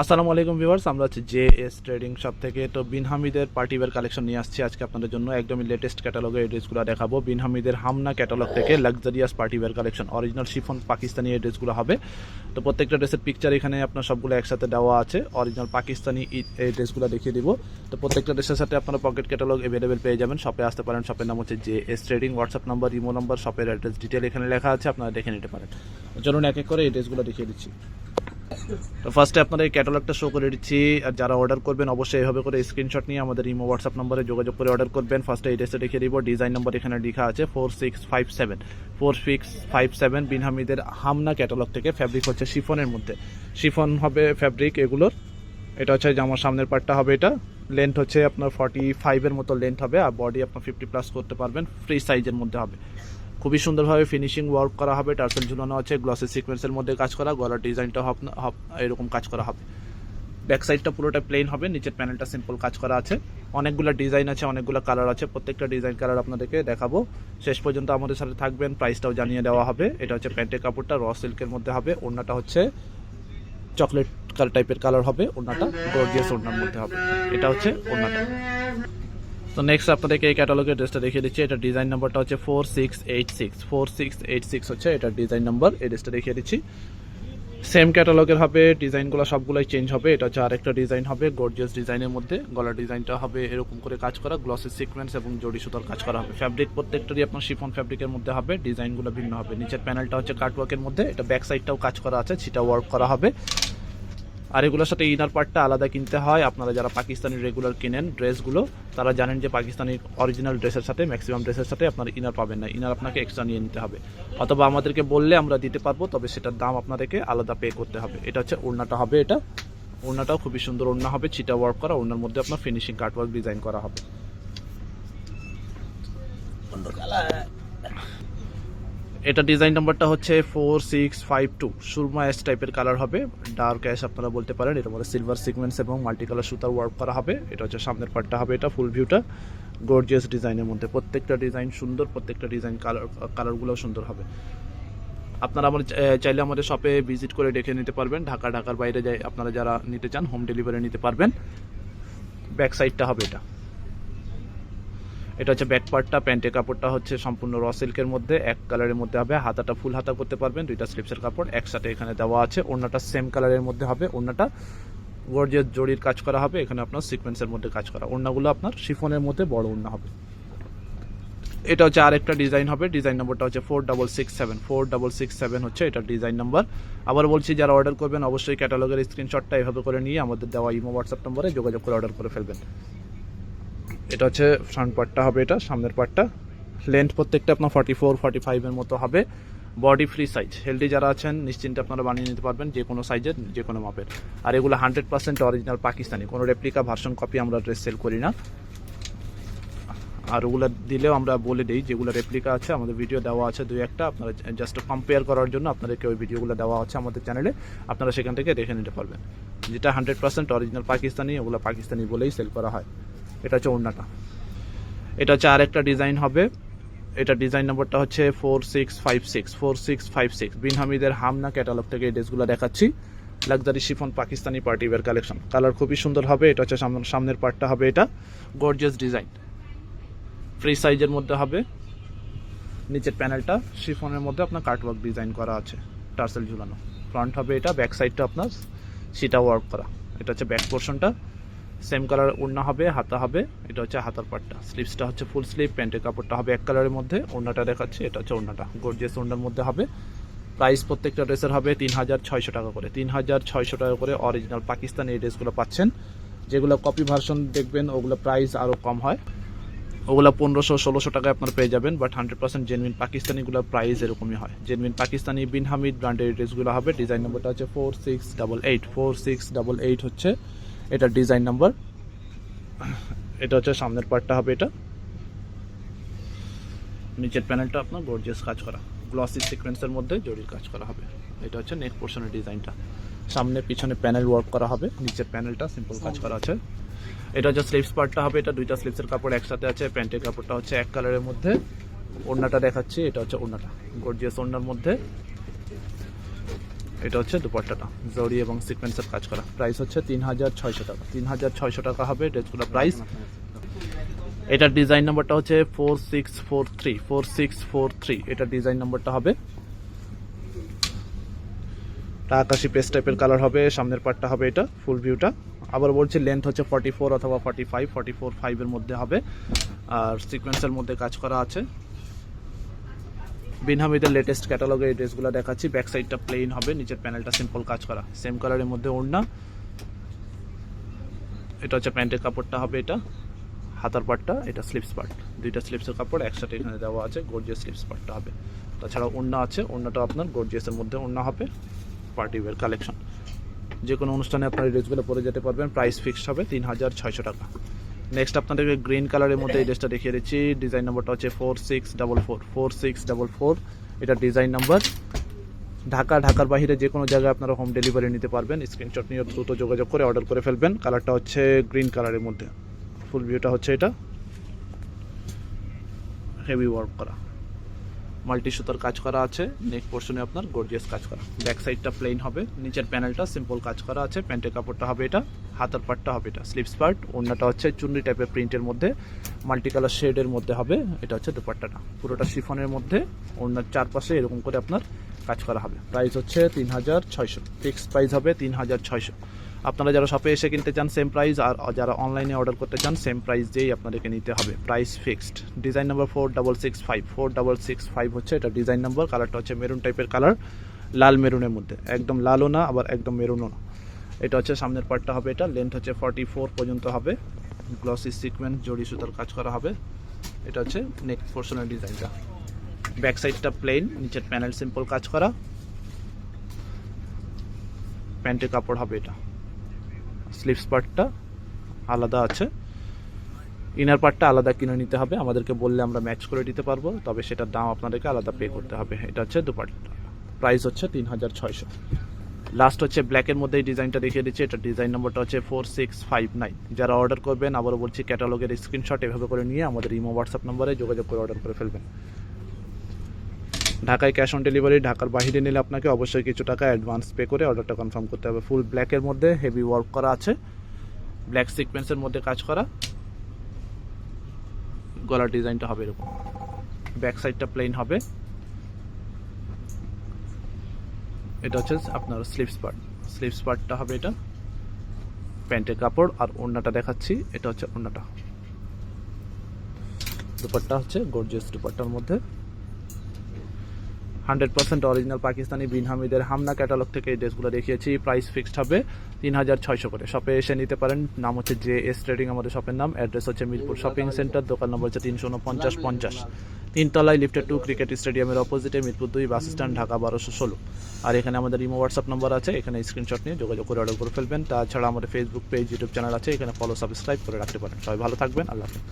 আসসালামু আলাইকুম ভিউয়ার্স, আমরা হচ্ছে জে এস ট্রেডিং শপ থেকে। তো বিন হামিদের পার্টি ওয়্যার কালেকশন নিয়ে আসছি আজকে আপনাদের জন্য। একদমই লেটেস্ট ক্যাটালগের এই ড্রেসগুলো দেখাবো। বিন হামিদের হামনা ক্যাটালগ থেকে luxurious party wear collection original chiffon Pakistani এই ড্রেসগুলো হবে। তো প্রত্যেকটা ড্রেসের পিকচার এখানে আপনার সবগুলো একসাথে দেওয়া আছে। অরিজিনাল পাকিস্তানি এই ড্রেসগুলো দেখিয়ে দিব। তো প্রত্যেকটা ড্রেসের সাথে আপনারা পকেট ক্যাটালগ অ্যাভেলেবেল পেয়ে যাবেন। শপে আসতে পারেন। শপের নাম হচ্ছে J S trading. WhatsApp number imo number শপের অ্যাড্রেস ডিটেল এখানে লেখা আছে। আপনারা দেখে নিতে পারেন। চলুন এক এক করে এই ড্রেসগুলো দেখিয়ে দিচ্ছি। তো ফার্স্টে আপনাদের ক্যাটালগটা শো করে দিচ্ছি। আর যারা অর্ডার করবেন, অবশ্যই এইভাবে করে স্ক্রিনশট নিয়ে আমাদের ইমো হোয়াটসঅ্যাপ নম্বরে যোগাযোগ করে অর্ডার করবেন। ফার্স্টে এই ড্রেসটা দেখিয়ে দিব। ডিজাইন নম্বর এখানে লেখা আছে four six five seven four six five seven বিনহামিদের Hamna catalogue থেকে ফ্যাব্রিক হচ্ছে শিফনের মধ্যে। শিফন হবে ফ্যাব্রিক এগুলোর। এটা হচ্ছে জামার সামনের পার্টটা হবে এটা। লেন্থ হচ্ছে আপনার ফর্টি ফাইভের মতো লেন্থ হবে। আর বডি আপনার ফিফটি প্লাস করতে পারবেন। ফ্রি সাইজের মধ্যে হবে। খুবই সুন্দরভাবে ফিনিশিং ওয়ার্ক করা হবে, টার্সেল ঝুলানো আছে গ্লসের সিকোয়েন্সের মধ্যে কাজ করা, গলার ডিজাইনটা এরকম কাজ করা হবে। ব্যাক সাইডটা পুরোটা প্লেন হবে, নিচের প্যানেলটা সিম্পল কাজ করা আছে। অনেকগুলো ডিজাইন আছে, অনেকগুলো কালার আছে, প্রত্যেকটা ডিজাইন কালার আপনাদেরকে দেখাবো। শেষ পর্যন্ত আমাদের সাথে থাকবেন প্রাইসটাও জানিয়ে দেওয়া হবে। এটা হচ্ছে প্যান্টের কাপড়টা র সিল্কের মধ্যে হবে। ওড়নাটা হচ্ছে চকলেট কালার টাইপের কালার হবে, ওড়নাটা গর্জিয়াস ওড়নার মধ্যে হবে। এটা হচ্ছে ওড়নাটা। তো নেক্সট আপনাদেরকে এই ক্যাটালগের ড্রেসটা দেখিয়ে দিচ্ছি। এটা ডিজাইন নাম্বারটা হচ্ছে four six eight six four six eight six হচ্ছে এটা ডিজাইন নাম্বার এই ড্রেসটা দেখিয়ে দিচ্ছি। সেম ক্যাটালগের হবে ডিজাইনগুলো সবগুলোই চেঞ্জ হবে। এটা হচ্ছে আরেকটা ডিজাইন হবে গর্জিয়াস ডিজাইনের মধ্যে। গলার ডিজাইনটা হবে এরকম করে কাজ করা গ্লসের সিকোয়েন্স এবং জড়ি সুতার কাজ করা হবে। ফ্যাব্রিক প্রত্যেকটারই আপনার শিফন ফ্যাব্রিকের মধ্যে হবে ডিজাইনগুলো ভিন্ন হবে। নিচের প্যানেলটা হচ্ছে কাটওয়ার্কের মধ্যে, এটা ব্যাক সাইডটাও কাজ করা আছে সেটা ওয়ার্ক করা হবে। আর এগুলোর সাথে ইনার পার্টটা আলাদা কিনতে হয়। আপনারা যারা পাকিস্তানি রেগুলার কিনেন ড্রেসগুলো, তারা জানেন যে পাকিস্তানি অরিজিনাল ড্রেসের সাথে ম্যাক্সিমাম ড্রেসের সাথে আপনার ইনার পাবেন না। ইনার আপনাকে এক্সট্রা নিয়ে নিতে হবে। অথবা আমাদেরকে বললে আমরা দিতে পারব, তবে সেটার দাম আপনাদেরকে আলাদা পে করতে হবে। এটা হচ্ছে ওড়নাটা হবে এটা। ওড়নাটাও খুবই সুন্দর ওড়না হবে চিটা ওয়ার্ক করা, ওড়নার মধ্যে আপনার ফিনিশিং কাটওয়ার্ক ডিজাইন করা হবে। এটা ডিজাইন নাম্বারটা হচ্ছে ফোর সিক্স ফাইভ টু সুরমা অ্যাশ টাইপের কালার হবে। ডার্ক অ্যাশ আপনারা বলতে পারেন। এটার মধ্যে সিলভার সিকোয়েন্স এবং মাল্টি কালার সুতার ওয়ার্ক করা হবে। এটা হচ্ছে সামনের পার্টটা হবে এটা ফুল ভিউটা গর্জিয়াস ডিজাইনের মধ্যে। প্রত্যেকটা ডিজাইন সুন্দর, প্রত্যেকটা ডিজাইন কালার কালারগুলোও সুন্দর হবে। আপনারা আমার চাইলে আমাদের শপে ভিজিট করে দেখে নিতে পারবেন। ঢাকা, ঢাকার বাইরে যাই, আপনারা যারা নিতে চান হোম ডেলিভারি নিতে পারবেন। ব্যাক সাইডটা হবে এটা। এটা হচ্ছে ব্যাক পার্টটা প্যান্টের কাপড়টা হচ্ছে সম্পূর্ণ র সিল্কের মধ্যে। এক কালারের মধ্যে হবে, হাতাটা ফুল হাতা করতে পারবেন, দুইটা স্লিপসের কাপড়। একসাথে এখানে দেওয়া আছে, ওড়নাটা সেম কালারের মধ্যে হবে, ওড়নাটা গর্জিয়াস জড়ির কাজ করা হবে, এখানে আপনার সিকোয়েন্সের মধ্যে কাজ করা। ওড়নাগুলো আপনার শিফনের মধ্যে বড় ওড়না হবে। এটা হচ্ছে আরেকটা ডিজাইন হবে ডিজাইন নাম্বারটা হচ্ছে four double six seven four double six seven হচ্ছে এটা ডিজাইন নাম্বার আবার বলছি, যারা অর্ডার করবেন, অবশ্যই ক্যাটালগের স্ক্রিনশটটা এভাবে করে নিয়ে আমাদের দেওয়া ইমো হোয়াটসঅ্যাপ নম্বরে যোগাযোগ করে অর্ডার করে ফেলবেন। এটা হচ্ছে ফ্রন্ট পার্টটা হবে এটা, সামনের পার্টটা লেন্থ প্রত্যেকটা আপনার ফর্টি ফোর ফর্টি ফাইভের মতো হবে। বডি ফ্রি সাইজ হেলদি যারা আছেন, নিশ্চিন্তে আপনারা বানিয়ে নিতে পারবেন যে কোনো সাইজের যে কোনো মাপের। আর এগুলো হান্ড্রেড পার্সেন্ট অরিজিনাল পাকিস্তানি, কোনো রেপ্লিকা ভার্সন কপি আমরা ড্রেস সেল করি না। আর ওগুলো দিলেও আমরা বলে দিই, যেগুলো রেপ্লিকা আছে, আমাদের ভিডিও দেওয়া আছে দুই একটা। আপনারা জাস্ট কম্পেয়ার করার জন্য আপনাদেরকে ওই ভিডিওগুলো দেওয়া আছে আমাদের চ্যানেলে আপনারা সেখান থেকে দেখে নিতে পারবেন। যেটা হান্ড্রেড পার্সেন্ট অরিজিনাল পাকিস্তানি, ওগুলো পাকিস্তানি বলেই সেল করা হয়। এটা হচ্ছে ওড়নাটা। এটা হচ্ছে আরেকটা ডিজাইন হবে। এটা ডিজাইন নম্বরটা হচ্ছে four six five six, four six five six. Bin হামিদের হামনা ক্যাটালগ থেকে এই ড্রেসগুলো দেখাচ্ছি। Luxury chiffon Pakistani party wear collection colour খুবই সুন্দর হবে, এটা হচ্ছে সামনে- সামনের পার্টটা হবে এটা। গর্জিয়াস ডিজাইন ফ্রি সাইজের মধ্যে হবে। নিচের প্যানেলটা শিফনের মধ্যে আপনার কাটওয়ার্ক ডিজাইন করা আছে। টার্সেল ঝুলানো। ফ্রন্ট হবে এটা ব্যাক সাইডটা আপনার সিটা ওয়ার্ক করা। এটা হচ্ছে ব্যাক পোর্শনটা সেম কালার ওড়না হবে, হাতা হবে, এটা হচ্ছে হাতার পাটটা। স্লিভসটা হচ্ছে ফুল স্লিভ প্যান্টের কাপড়টা হবে এক কালারের মধ্যে ওড়নাটা দেখাচ্ছি, এটা হচ্ছে ওড়নাটা গর্জিয়াস ওড়নার মধ্যে হবে। প্রাইস প্রত্যেকটা ড্রেসের হবে তিন হাজার ছয়শো টাকা করে। তিন হাজার ছয়শো টাকা করে অরিজিনাল পাকিস্তানি এই ড্রেসগুলো পাচ্ছেন। যেগুলো কপি ভার্সন দেখবেন, ওগুলো প্রাইস আরও কম হয়। ওগুলো পনেরোশো, ষোলোশো টাকায় আপনারা পেয়ে যাবেন বাট হান্ড্রেড পার্সেন্ট জেনুইন পাকিস্তানিগুলো প্রাইস এরকমই হয়। জেনুইন পাকিস্তানি বিন হামিদ ব্র্যান্ডের ড্রেসগুলো হবে। ডিজাইন নম্বরটা হচ্ছে four six double eight four six double eight হচ্ছে এটা ডিজাইন নাম্বার। এটা হচ্ছে সামনের পার্টটা হবে এটা। নিচের প্যানেলটা আপনার গর্জিয়াস কাজ করা। গ্লসি সিকোয়েন্সের মধ্যে জরির কাজ করা হবে। এটা হচ্ছে নেক পোর্শনের ডিজাইনটা। সামনে পিছনে প্যানেল ওয়ার্ক করা হবে। নিচের প্যানেলটা সিম্পল কাজ করা আছে। এটা হচ্ছে স্লিভস পার্টটা হবে। এটা দুইটা স্লিভসের কাপড় একসাথে আছে। প্যান্টের কাপড়টা হচ্ছে এক কালারের মধ্যে। ওড়নাটা দেখাচ্ছি। এটা হচ্ছে ওড়নাটা। গর্জিয়াস ওড়নার মধ্যে। এটা হচ্ছে দুপাট্টাটা জরি এবং সিকোয়েন্সের কাজ করা। প্রাইস হচ্ছে তিন হাজার ছয়শো টাকা। তিন হাজার ছয়শো টাকা হবে ড্রেসগুলো প্রাইস এটার ডিজাইন নাম্বারটা হচ্ছে four six four three four six four three এটার ডিজাইন নাম্বারটা হবে। আকাশি পেস টাইপের কালার হবে, সামনের পার্টটা হবে এটা ফুল ভিউটা আবার বলছি লেন্থ হচ্ছে ফর্টি ফোর অথবা ফর্টি ফাইভ ফর্টি ফোর ফাইভের মধ্যে হবে। আর সিকোয়েন্সের মধ্যে কাজ করা আছে। বিনহামিদের লেটেস্ট ক্যাটালগে এই ড্রেসগুলো দেখাচ্ছি। ব্যাক সাইডটা প্লেন হবে, নিচের প্যানেলটা সিম্পল কাজ করা। সেম কালারের মধ্যে ওড়না। এটা হচ্ছে প্যান্টের কাপড়টা হবে এটা। হাতার পাটটা এটা স্লিপস পার্ট দুইটা স্লিপসের কাপড় একসাথে এখানে দেওয়া আছে গর্জিয়াস স্লিপস পার্টটা হবে। তাছাড়া ওড়না আছে, ওড়নাটা আপনার গর্জিয়াসের মধ্যে ওড়না হবে। পার্টি ওয়্যার কালেকশন যে কোনো অনুষ্ঠানে আপনার ড্রেসগুলো পরে যেতে পারবেন। প্রাইস ফিক্সড হবে তিন হাজার ছয়শো টাকা। নেক্সট আপনাদেরকে গ্রিন কালারের মধ্যে এই ড্রেসটা দেখিয়ে দিচ্ছি। ডিজাইন নাম্বারটা হচ্ছে four six double four four six double four এটা ডিজাইন নাম্বার ঢাকা, ঢাকার বাইরে যে কোনো জায়গায় আপনারা হোম ডেলিভারি নিতে পারবেন। স্ক্রিনশট নিয়ে দ্রুত যোগাযোগ করে অর্ডার করে ফেলবেন। কালারটা হচ্ছে গ্রিন কালারের মধ্যে। ফুল ভিউটা হচ্ছে এটা। হেভি ওয়ার্ক করা। মাল্টি সুতার কাজ করা আছে নেক পোর্শনে আপনার গর্জিয়াস কাজ করা। ব্যাক সাইডটা প্লেন হবে, নিচের প্যানেলটা সিম্পল কাজ করা আছে প্যান্টের কাপড়টা হবে এটা, হাতার পার্টটা হবে এটা স্লিপস পার্ট ওড়নাটা হচ্ছে চুন্নি টাইপের প্রিন্টের মধ্যে মাল্টি কালার শেডের মধ্যে হবে, এটা হচ্ছে দুপাট্টাটা। পুরোটা শিফনের মধ্যে, ওড়নার চারপাশে এরকম করে আপনার কাজ করা হবে। প্রাইস হচ্ছে তিন হাজার ছয়শো ফিক্সড প্রাইস হবে তিন হাজার ছয়শো। আপনারা যারা শপে এসে কিনতে চান সেম প্রাইস আর যারা অনলাইনে অর্ডার করতে চান সেম প্রাইস দিয়েই আপনাদেরকে নিতে হবে। Price fixed design number four double six five four double six five হচ্ছে এটা ডিজাইন নাম্বার কালারটা হচ্ছে মেরুন টাইপের কালার লাল মেরুনের মধ্যে। একদম লালও না, আবার একদম মেরুনও না। এটা হচ্ছে সামনের পার্টটা হবে এটা। লেন্থ হচ্ছে ফর্টি ফোর পর্যন্ত হবে। গ্লসি সিকোয়েন্স জড়ি সুতার কাজ করা হবে। এটা হচ্ছে নেক পোর্শনের ডিজাইনটা ব্যাক সাইডটা প্লেন নিচের প্যানেল সিম্পল কাজ করা। প্যান্টের কাপড় হবে এটা। স্লিপস পার্টটা আলাদা আছে। ইনার পার্টটা আলাদা কিনে নিতে হবে। আমাদেরকে বললে আমরা ম্যাচ করে দিতে পারব, তবে সেটার দাম আপনাদেরকে আলাদা পে করতে হবে। এটা হচ্ছে দুপাট্টা। প্রাইস হচ্ছে তিন হাজার ছয়শো। লাস্ট হচ্ছে ব্ল্যাকের মধ্যে এই ডিজাইনটা দেখিয়ে দিচ্ছি। এটা ডিজাইন নম্বরটা হচ্ছে ফোর সিক্স ফাইভ নাইন যারা অর্ডার করবেন, আবারও বলছি ক্যাটালগের স্ক্রিনশট এভাবে করে নিয়ে আমাদের ইমো হোয়াটসঅ্যাপ নম্বরে যোগাযোগ করে অর্ডার করে ফেলবেন। ঢাকায় ক্যাশ অন ডেলিভারি ঢাকার বাইরে নিলে আপনাকে অবশ্যই কিছু টাকা অ্যাডভান্স পে করে অর্ডারটা কনফার্ম করতে হবে। ফুল ব্ল্যাকের মধ্যে হেভি ওয়ার্ক করা আছে। ব্ল্যাক সিকোয়েন্সের মধ্যে কাজ করা। গলার ডিজাইনটা হবে এরকম। ব্যাক সাইডটা প্লেন হবে। এটা হচ্ছে আপনার স্লিপস পার্ট স্লিপস পার্টটা হবে এটা। প্যান্টের কাপড় আর ওড়নাটা দেখাচ্ছি। এটা হচ্ছে ওড়নাটা। দুপাট্টা হচ্ছে গর্জিয়াস দুপাট্টার মধ্যে। Hundred percent original Pakistani Bin হামিদের হামনা ক্যাটালগ থেকে এই ড্রেসগুলো দেখিয়েছি। প্রাইস ফিক্সড হবে তিন হাজার ছয়শো করে। শপে এসে নিতে পারেন। নাম হচ্ছে জে এস ট্রেডিং, আমাদের শপের নাম। অ্যাড্রেস হচ্ছে মিরপুর শপিং সেন্টার। দোকান নম্বর হচ্ছে তিনশো উনপঞ্চাশ পঞ্চাশ। তিনতলায় লিফটেড টু ক্রিকেট স্টেডিয়ামের অপোজিটে মিরপুর দুই বাস স্ট্যান্ড, ঢাকা বারোশো ষোলো। আর এখানে আমাদের ইমো হোয়াটসঅ্যাপ নম্বর আছে। এখানে স্ক্রিনশট নিয়ে যোগাযোগ করে অর্ডার করে ফেলবেন। তাছাড়া আমাদের ফেসবুক পেজ ইউটিউব চ্যানেল আছে। এখানে ফলো সাবস্ক্রাইব করে রাখতে পারেন। সবাই ভালো থাকবেন। আল্লাহ হাফেজ।